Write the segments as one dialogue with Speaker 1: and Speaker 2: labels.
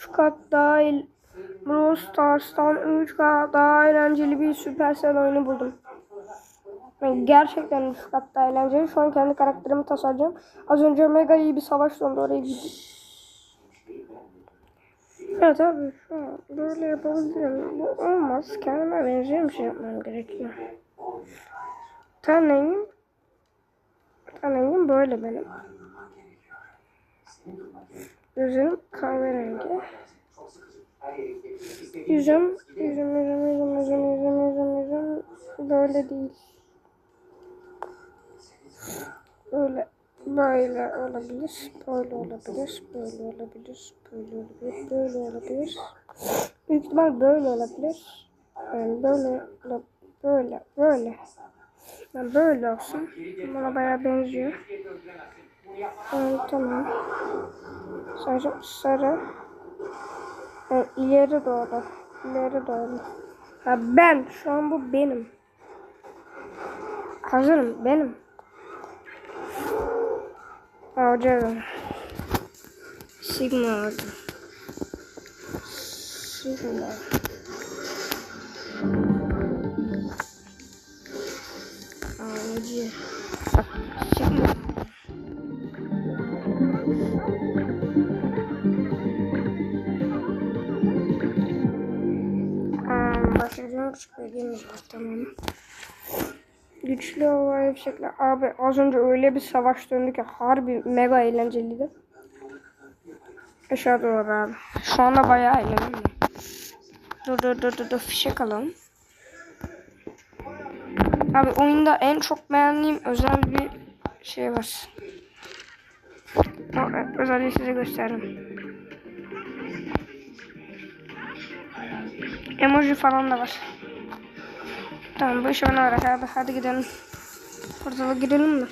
Speaker 1: 3 kat dahil Brawl Stars'tan 3 kat daha eğlenceli bir Supercell oyunu buldum. Yani gerçekten 3 kat daha eğlenceli. Şu an kendi karakterimi tasarlayacağım. Az önce mega iyi bir savaş döndü oraya gittim. Evet abi şu an böyle yapabilirim. Bu olmaz. Kendime benzeyen bir şey yapmam gerekiyor. Ten rengim böyle benim. Gözüm kahverengi. Yüzüm, yüzüm, yüzüm, yüzüm, yüzüm, yüzüm, yüzüm, yüzüm böyle değil. Böyle, böyle olabilir, böyle olabilir, böyle olabilir, böyle olabilir, böyle olabilir. Büyük ihtimal böyle olabilir. Yani böyle, böyle, böyle. Yani böyle olsun. Bana bayağı benziyor. Evet, tamam. Sarı, sarı. Yani ileri doğru. İleri doğru. Ha ben. Şu an bu benim. Hazırım. Benim. Alacağım. Sigma aldım. Sigma. Avcı. Sigma. Başlayacağım bilgimiz var tamam. Güçlü havai fişekler. Abi az önce öyle bir savaş döndü ki harbi mega eğlenceliydi. Aşağı doğru abi. Şu anda bayağı eğlenceli. Dur dur dur dur, dur. fişek alalım. Abi oyunda en çok beğendiğim özel bir şey var. O özelliği size göstereyim. Emoji falan da var. Tamam bu iş ona bırak abi. Hadi gidelim. Portala girelim mi?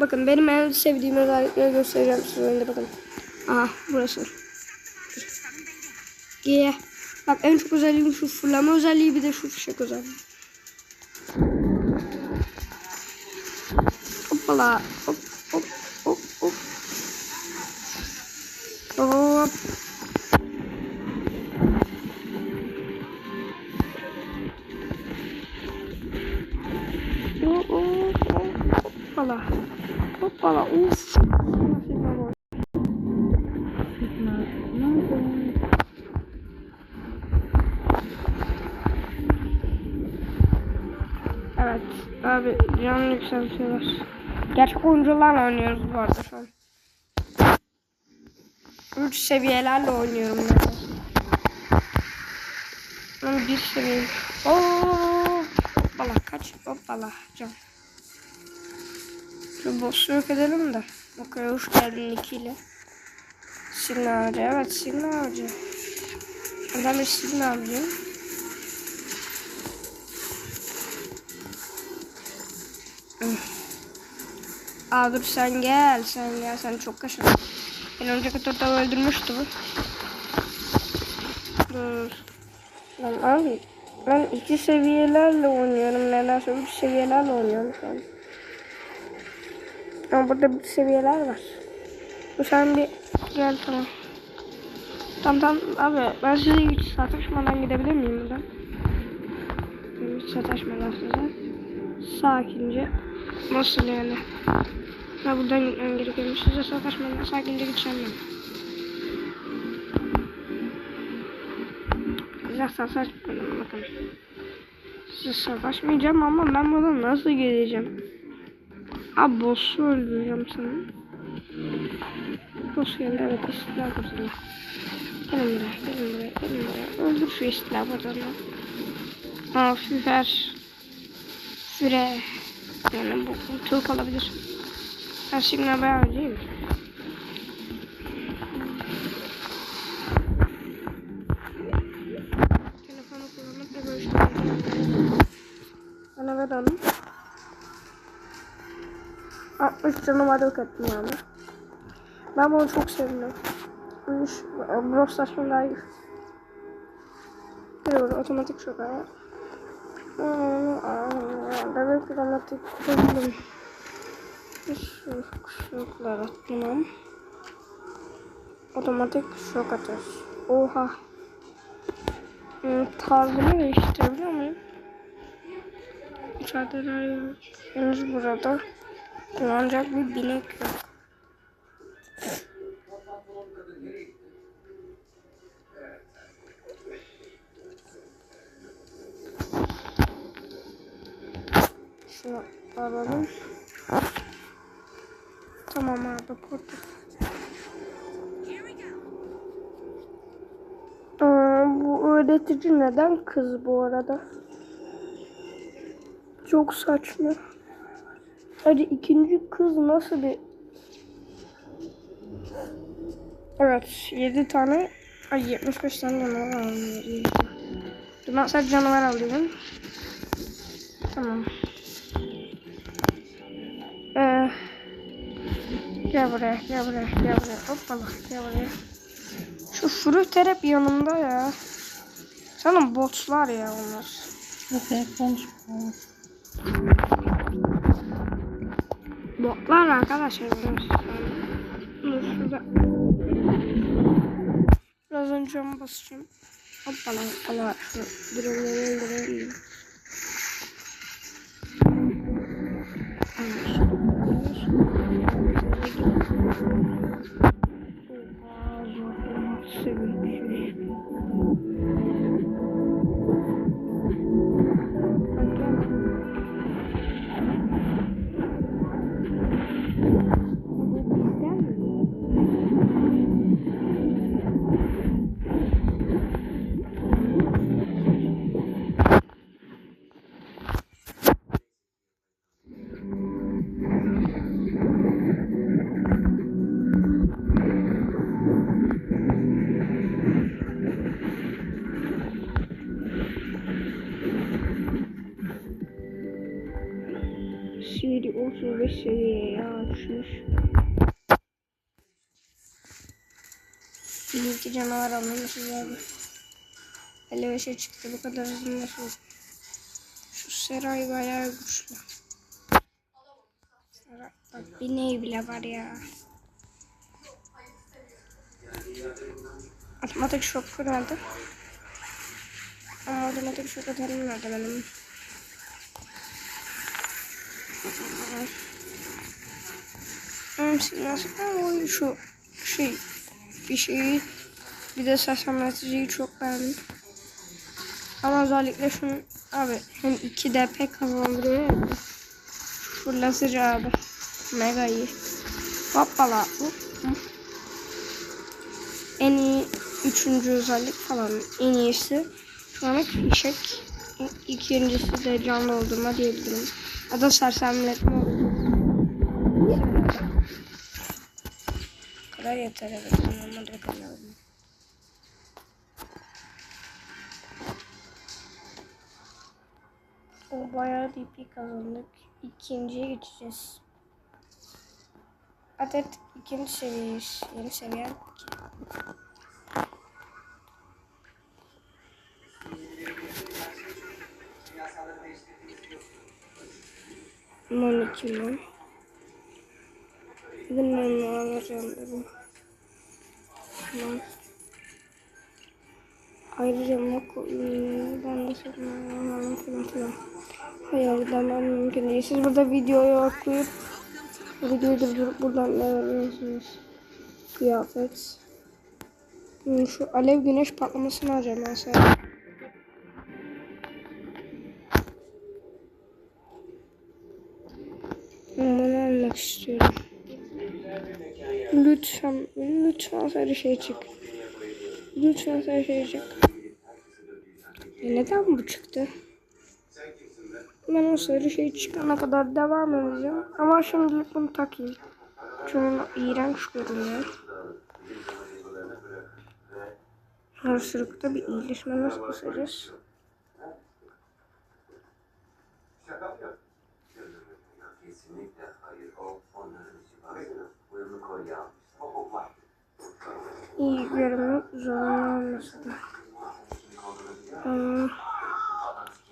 Speaker 1: Bakın benim en sevdiğim özellikleri göstereceğim size önce bakın. Aha burası. G. Bak en çok özelliğim şu fırlama özelliği bir de şu fişek özelliği. Hoppala. Hop hop hop Hop. Hop, hop, hop, Hoppala. Hoppala. Uf. Evet. Abi canlı yükseltiyorlar. Gerçek oyuncularla oynuyoruz bu arada şu an. 3 seviyelerle oynuyorum yani. Ben bir seviye. Oo! Hoppala kaç hoppala can. Şu boss'u yok edelim de. Bakıyor hoş geldin ikiyle. Signal avcı evet signal avcı. Ben bir signal avcıyım. Aa dur sen gel sen gel sen çok kaşındın. Beni önceki turda öldürmüştü bu. Dur. Lan abi ben iki seviyelerle oynuyorum. Nedense üç seviyelerle oynuyorum şu an. Ama burada bir seviyeler var. Bu sen bir gel tamam. Tamam tamam abi ben size hiç sataşmadan gidebilir miyim buradan? Hiç sataşmadan size. Sakince. Nasıl yani? Ben buradan gitmem gerekiyor. Size sataşmadan sakince gideceğim ben. Size sataşmayacağım bakın. Size sataşmayacağım ama ben buradan nasıl geleceğim? Abi boss'u öldüreceğim sana. Boss geldi evet istila kurtuldu. Gelin buraya gelin buraya gelin buraya. Öldür şu istila kurtuldu. Aa süper. Süre. Yani bu çok olabilir. Ben şimdi bayağı önceyim. Telefonu kullanıp da görüştüm. Bana ver onu. 60 canım hadi ettim yani. Ben bunu çok. Bu iş Brawl daha iyi. Böyle otomatik şoka var. Bebek otomatik buldum. Şok, şoklar attım. Otomatik şok atar. Oha. Hmm, tarzımı değiştirebiliyor muyum? İçeride neler yok. Henüz burada kullanacak bir binek yok. Şunu alalım. Tamam abi portakal. Aa, bu öğretici neden kız bu arada? Çok saçma. Hadi ikinci kız nasıl bir... Evet 7 tane... Ay 75 tane canavar. Dur ben sadece canavar alayım. Tamam. Gel buraya, gel buraya, gel buraya. Hoppala, gel buraya. Şu fruiter hep yanımda ya. Sanırım botlar ya onlar.
Speaker 2: Okey konuşma.
Speaker 1: Botlar arkadaşlar bunlar. Dur şurada. Biraz önce cama basacağım. Hoppala hoppala. Şu drillleri öldürelim. Oha, Thank you. 35 seviyeye açmış. İlk canavar almışız abi. 55'e çıktı bu kadar hızlı nasıl? Şu Seray bayağı güçlü. Seray, bak bir ney bile var ya. Matematik şoku nerede? Aa, matematik şoku terim nerede benim? Nasıl şu şey bir şeyi bir de sersemleticiyi çok beğendim. Ama özellikle şunu abi hem 2 DP kazandırıyor ya. Şu fırlatıcı abi. Mega iyi. Hoppala. Hop, hop. En iyi üçüncü özellik falan. En iyisi şu an fişek. İkincisi de canlı oldurma diyebilirim. Ada sersemletme oldu. Kadar yeter evet. Normal rakam lazım. O bayağı DP kazandık. İkinciye geçeceğiz. Adet ikinci seviyeyiz. Yeni seviye. Yasaları değiştirdiğimiz 12 milyon. Bilmem ne alacağım dedim. Tamam. Ayrıca Mako ıı, ben de sormam falan filan. Hayır ben mümkün değil. Siz burada videoyu okuyup videoyu durdurup buradan ne öğreniyorsunuz? Kıyafet. Şu alev güneş patlamasını alacağım ben. İstiyorum. Lütfen, lütfen sarı şey çık. Lütfen sarı şey çık. E neden bu çıktı? Ben o sarı şey çıkana kadar devam edeceğim. Ama şimdilik bunu takayım. Çünkü iğrenç görünüyor. Karşılıkta bir iyileşme nasıl basacağız? iyi görünmek zorunlu olmasıdır. Hmm.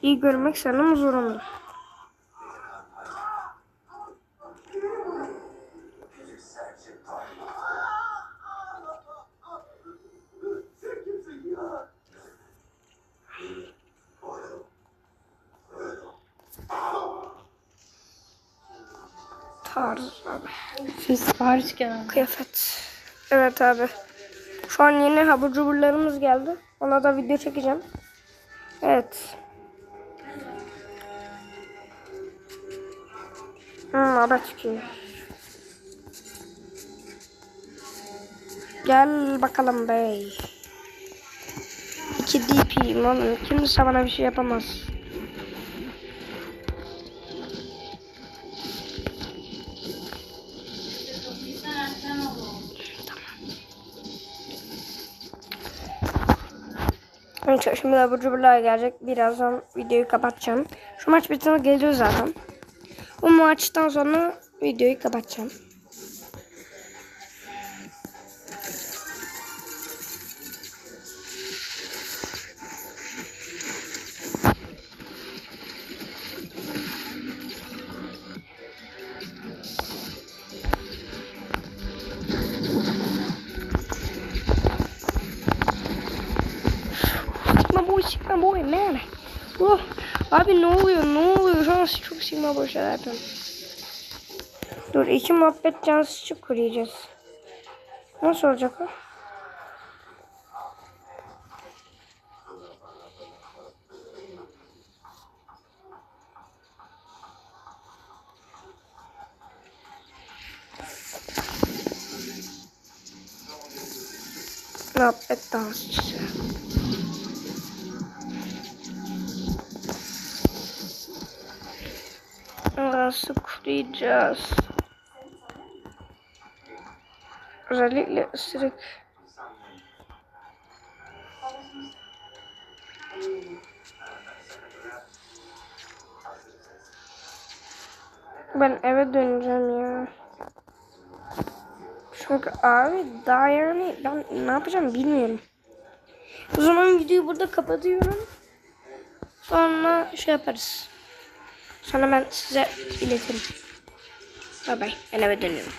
Speaker 1: İyi görmek sanırım zorunlu. Tarz abi.
Speaker 2: Siz hariç genelde.
Speaker 1: Kıyafet. Evet abi. Şu an yeni habur cuburlarımız geldi. Ona da video çekeceğim. Evet. Hmm, haber çıkıyor. Gel bakalım bey. 2 DP'yim oğlum. Kimse bana bir şey yapamaz. Evet, şimdi abur cuburlar gelecek. Birazdan videoyu kapatacağım. Şu maç bitince geliyor zaten. Bu maçtan sonra videoyu kapatacağım. Sigma boy, Sigma boy, man. Oh, abi ne oluyor, ne oluyor? Şu an çok Sigma boy şeyler yapıyorum. Dur, iki muhabbet cansı çık kuruyacağız. Nasıl olacak o? Muhabbet dansçısı. Nasıl kuruyacağız? Özellikle ısırık. Ben eve döneceğim ya. Çünkü abi daha yani ben ne yapacağım bilmiyorum. O zaman videoyu burada kapatıyorum. Sonra şey yaparız. Sonra ben size iletirim. Bye bye. Ben eve dönüyorum.